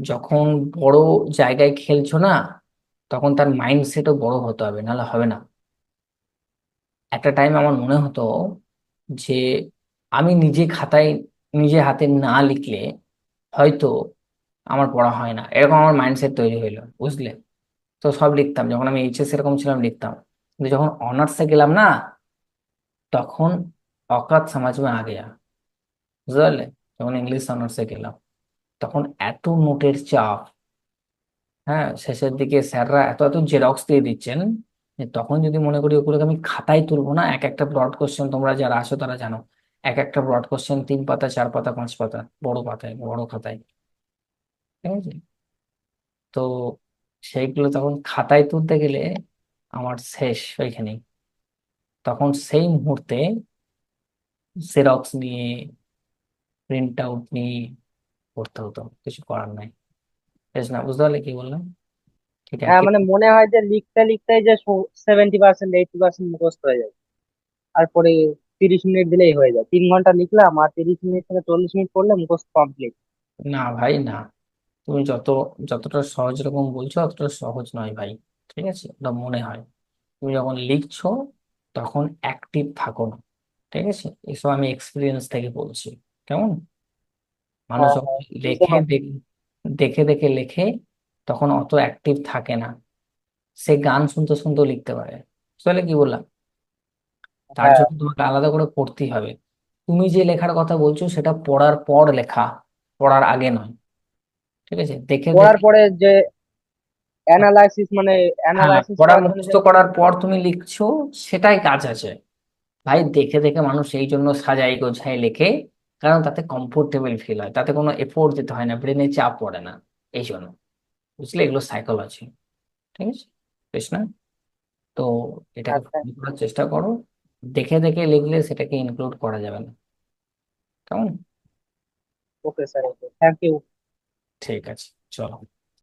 যখন বড় জায়গায় খেলছো না, তখন তার মাইন্ডসেটও বড় হতে হবে, নাহলে হবে না। একটা টাইম আমার মনে হতো যে, আমি নিজে খাতায়, নিজে হাতে না লিখলে হয়তো আমার পড়া হয় না। এরকম আমার মাইন্ডসেট তৈরি হইল, বুঝলে? তো সব লিখতাম, যখন আমি এইচএস এরকম ছিলাম, লিখতাম। কিন্তু যখন অনার্সে গেলাম না, তখন অকাত সমাজ মে আ বুঝতে পারলে? যখন ইংলিশ অনার্সে গেলাম। তখন এত নোটের চাপ হ্যাঁ শেষের দিকে স্যাররা এত এত জেরক্স দিয়ে দিচ্ছেন তখন যদি মনে করি ওগুলোকে আমি খাতায় তুলবো না, এক একটা ব্রড কোশ্চেন তোমরা যারা আসো তারা জানো, এক একটা ব্রড কোশ্চেন তিন পাতা, চার পাতা, পাঁচ পাতা, বড় পাতায়, বড় খাতায়। ঠিক আছে? তো সেইগুলো তখন খাতায় তুলতে গেলে আমার শেষ ওইখানেই তখন সেই মুহূর্তে জেরক্স নিয়ে প্রিন্ট আউট নিয়ে করতে হতো কিছু করার নাই। বেশ না? বুঝতে পারলে কি বললাম? ঠিক হ্যাঁ মানে মনে হয় যে লিখতে লিখতে যে সেভেন্টি পার্সেন্ট এইটি পার্সেন্ট মুখস্থ হয়ে যায় তারপরে তিরিশ মিনিট দিলেই হয়ে যায়। তিন ঘণ্টা লিখলাম আর তিরিশ মিনিট থেকে চল্লিশ মিনিট পড়লে মুখস্থ কমপ্লিট না ভাই না। তুমি যত যতটা সহজ রকম বলছো অতটা সহজ নয় ভাই। ঠিক আছে? ওটা মনে হয়। তুমি যখন লিখছো তখন অ্যাক্টিভ থাকো না। ঠিক আছে? এসব আমি এক্সপিরিয়েন্স থেকে বলছি। কেমন? মানুষ হ্যাঁ যখন হ্যাঁ লেখে পারছি। দেখ- দেখে লেখে তখন অত অ্যাক্টিভ থাকে না। সে গান শুনতে শুনতেও লিখতে পারে। বুঝলে কি বললাম? তার হ্যাঁ। জন্য তোমাকে আলাদা করে পড়তেই হবে। তুমি যে লেখার কথা বলছো সেটা পড়ার পর লেখা পড়ার আগে নয়। ঠিক আছে? দেখে পড়ার পরে যে অ্যানালাইসিস মানে হ্যাঁ অ্যানালাইসিস পড়া মুখস্থ করার পর তুমি লিখছো সেটাই কাজ আছে। ভাই দেখে দেখে মানুষ এই জন্য সাজাই গোছাই লেখে। কারণ তাতে কমফোর্টেবল ফিল হয়। তাতে কোনো এফোর্ট দিতে হয় না ব্রেনে চাপ পড়ে না এই জন্য বুঝলে? এগুলো সাইকোলজি ঠিক আছে? বেশ না? তো এটাকে আচ্ছা। করার চেষ্টা করো। দেখে দেখে লিখলে সেটাকে ইনক্লুড করা যাবে না। কেমন? Okay sir okay thank you ঠিক আছে। চলো।